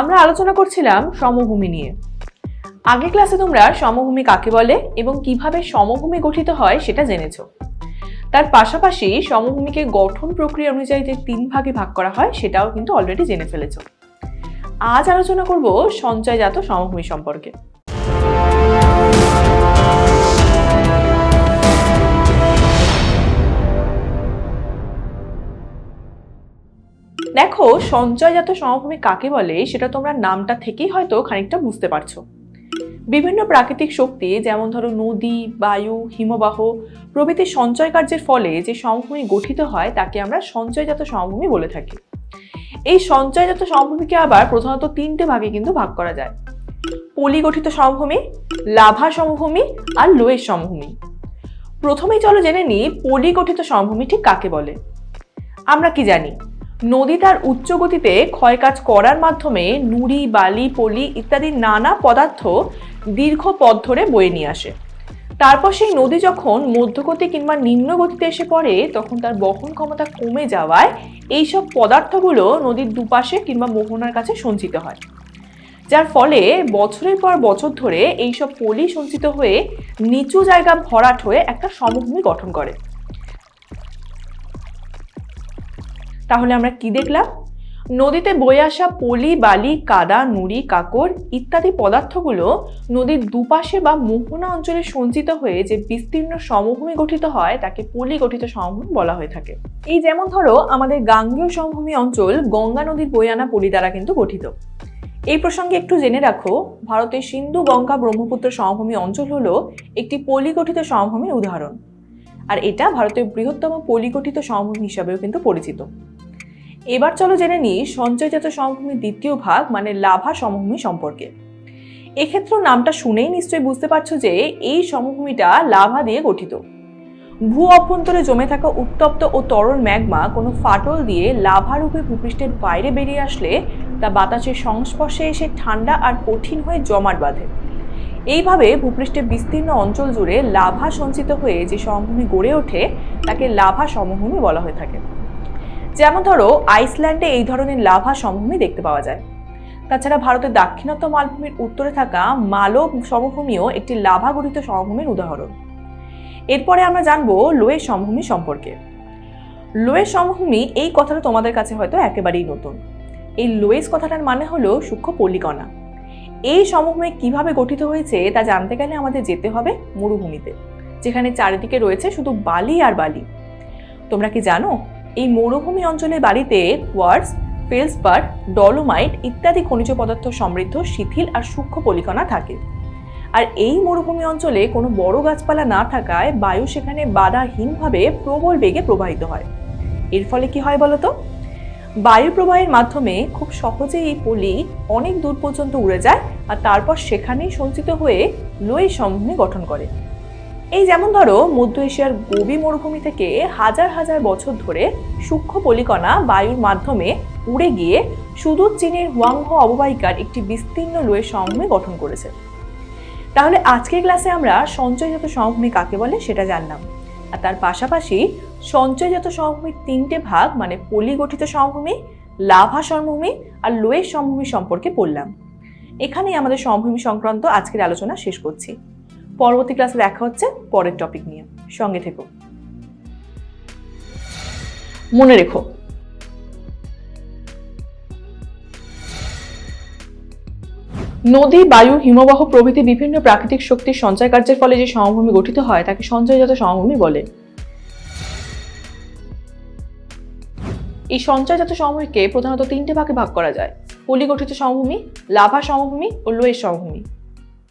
আমরা আলোচনা করছিলাম সমভূমি নিয়ে। আগে ক্লাসে তোমরা সমভূমি কাকে বলে এবং কীভাবে সমভূমি গঠিত হয় সেটা জেনেছ। তার পাশাপাশি সমভূমিকে গঠন প্রক্রিয়া অনুযায়ী যে তিন ভাগে ভাগ করা হয় সেটাও কিন্তু অলরেডি জেনে ফেলেছ। আজ আলোচনা করব সঞ্চয়জাত সমভূমি সম্পর্কে। দেখো সঞ্চয়জাত সমভূমি কাকে বলে, সেটা তোমরা নামটা থেকেই হয়তো খানিকটা বুঝতে পারছ। বিভিন্ন প্রাকৃতিক শক্তি, যেমন ধরো নদী, বায়ু, হিমবাহ, প্রভৃতি সঞ্চয় কার্যের ফলে যে সমভূমি গঠিত হয়, তাকে আমরা সঞ্চয়জাত সমভূমি বলে থাকি। এই সঞ্চয়জাত সমভূমিকে আবার প্রধানত তিনটে ভাগে কিন্তু ভাগ করা যায়। পলি গঠিত সমভূমি, লাভা সমভূমি আর লোয়ের সমভূমি। প্রথমেই চলো জেনে নিই পলি গঠিত সমভূমি ঠিক কাকে বলে। আমরা কি জানি? নদী তার উচ্চ গতিতে ক্ষয়কাজ করার মাধ্যমে নুড়ি, বালি, পলি ইত্যাদি নানা পদার্থ দীর্ঘ পথ ধরে বয়ে নিয়ে আসে। তারপর সেই নদী যখন মধ্যগতি কিংবা নিম্ন গতিতে এসে পড়ে, তখন তার বহন ক্ষমতা কমে যাওয়ায় এইসব পদার্থগুলো নদীর দুপাশে কিংবা মোহনার কাছে সঞ্চিত হয়। যার ফলে বছরের পর বছর ধরে এইসব পলি সঞ্চিত হয়ে নিচু জায়গা ভরাট হয়ে একটা সমভূমি গঠন করে। তাহলে আমরা কি দেখলাম? নদীতে বয়ে আসা পলি, বালি, কাদা, নুড়ি কাকড় ইত্যাদি পদার্থগুলো নদীর দুপাশে বা মোহনা অঞ্চলে সঞ্চিত হয়ে যে বিস্তীর্ণ সমভূমি গঠিত হয়, তাকে পলি গঠিত সমভূমি বলা হয়ে থাকে। এই যেমন ধরো, আমাদের গাঙ্গেয় সমভূমি অঞ্চল গঙ্গা নদীর বয়ে আনা পলি দ্বারা কিন্তু গঠিত। এই প্রসঙ্গে একটু জেনে রাখো, ভারতের সিন্ধু গঙ্গা ব্রহ্মপুত্র সমভূমি অঞ্চল হলো একটি পলি গঠিত সমভূমির উদাহরণ। আর এটা ভারতের বৃহত্তম পলি গঠিত সমভূমি হিসাবেও কিন্তু পরিচিত। এবার চলো জেনে নিই সঞ্চয়জাত সমভূমির দ্বিতীয় ভাগ মানে লাভা সমভূমি সম্পর্কে। এক্ষেত্রেও নামটা শুনেই নিশ্চয়ই বুঝতে পারছ যে এই সমভূমিটা লাভা দিয়ে গঠিত। ভূ অভ্যন্তরে জমে থাকা উত্তপ্ত ও তরল ম্যাগমা কোনো ফাটল দিয়ে লাভা রূপে ভূপৃষ্ঠের বাইরে বেরিয়ে আসলে তা বাতাসের সংস্পর্শে এসে ঠান্ডা আর কঠিন হয়ে জমাট বাঁধে। এইভাবে ভূপৃষ্ঠের বিস্তীর্ণ অঞ্চল জুড়ে লাভা সঞ্চিত হয়ে যে সমভূমি গড়ে ওঠে, তাকে লাভা সমভূমি বলা হয়ে থাকে। যেমন ধরো, আইসল্যান্ডে এই ধরনের লাভা সমভূমি দেখতে পাওয়া যায়। তাছাড়া ভারতের দাক্ষিণাত্য মালভূমির উত্তরে থাকা মালব সমভূমিও একটি লাভা গঠিত সমভূমির উদাহরণ। এরপরে আমরা জানব লোয়ের সমভূমি সম্পর্কে। লোয়ের সমভূমি এই কথাটা তোমাদের কাছে হয়তো একেবারেই নতুন। এই লোয়েস কথাটার মানে হলো সূক্ষ্ম পল্লিকণা। এই সমভূমি কীভাবে গঠিত হয়েছে তা জানতে গেলে আমাদের যেতে হবে মরুভূমিতে, যেখানে চারিদিকে রয়েছে শুধু বালি আর বালি। তোমরা কি জানো? এই মরুভূমি অঞ্চলের বাড়িতে কোয়ার্স ফেলসপার ডলোমাইট ইত্যাদি খনিজ পদার্থ সমৃদ্ধ, শিথিল আর সূক্ষ্ম পলিকণা থাকে। আর এই মরুভূমি অঞ্চলে কোনো বড় গাছপালা না থাকায় বায়ু সেখানে বাধাহীনভাবে প্রবল বেগে প্রবাহিত হয়। এর ফলে কি হয় বলতো? বায়ু প্রবাহের মাধ্যমে খুব সহজে এই পলি অনেক দূর পর্যন্ত উড়ে যায় আর তারপর সেখানেই সঞ্চিত হয়ে লোই সমভূমি গঠন করে। এই যেমন ধরো, মধ্য এশিয়ার গোবি মরুভূমি থেকে হাজার হাজার বছর ধরে সূক্ষ্ম পলিকণা বায়ুর মাধ্যমে উড়ে গিয়ে সুদূর চীনের হুয়াংহো অববাহিকার একটি বিস্তীর্ণ লোয়ের সমভূমি গঠন করেছে। তাহলে আজকের ক্লাসে আমরা সঞ্চয়জাত সমভূমি কাকে বলে সেটা জানলাম। আর তার পাশাপাশি সঞ্চয়জাত সমভূমির তিনটে ভাগ মানে পলি গঠিত সমভূমি, লাভা সমভূমি আর লোয়ের সমভূমি সম্পর্কে পড়লাম। এখানেই আমাদের সমভূমি সংক্রান্ত আজকের আলোচনা শেষ করছি। পরবর্তী ক্লাসে দেখা হচ্ছে পরের টপিক নিয়ে। সঙ্গে থেকো। মনে রেখো। নদী, বায়ু, হিমবাহ প্রভৃতি বিভিন্ন প্রাকৃতিক শক্তির সঞ্চয় কার্যের ফলে যে সমভূমি গঠিত হয়, তাকে সঞ্চয়জাত সমভূমি বলে। এই সঞ্চয়জাত সমভূমিকে প্রধানত তিনটে ভাগে ভাগ করা যায়। পলি গঠিত সমভূমি, লাভা সমভূমি ও লোয়ের সমভূমি।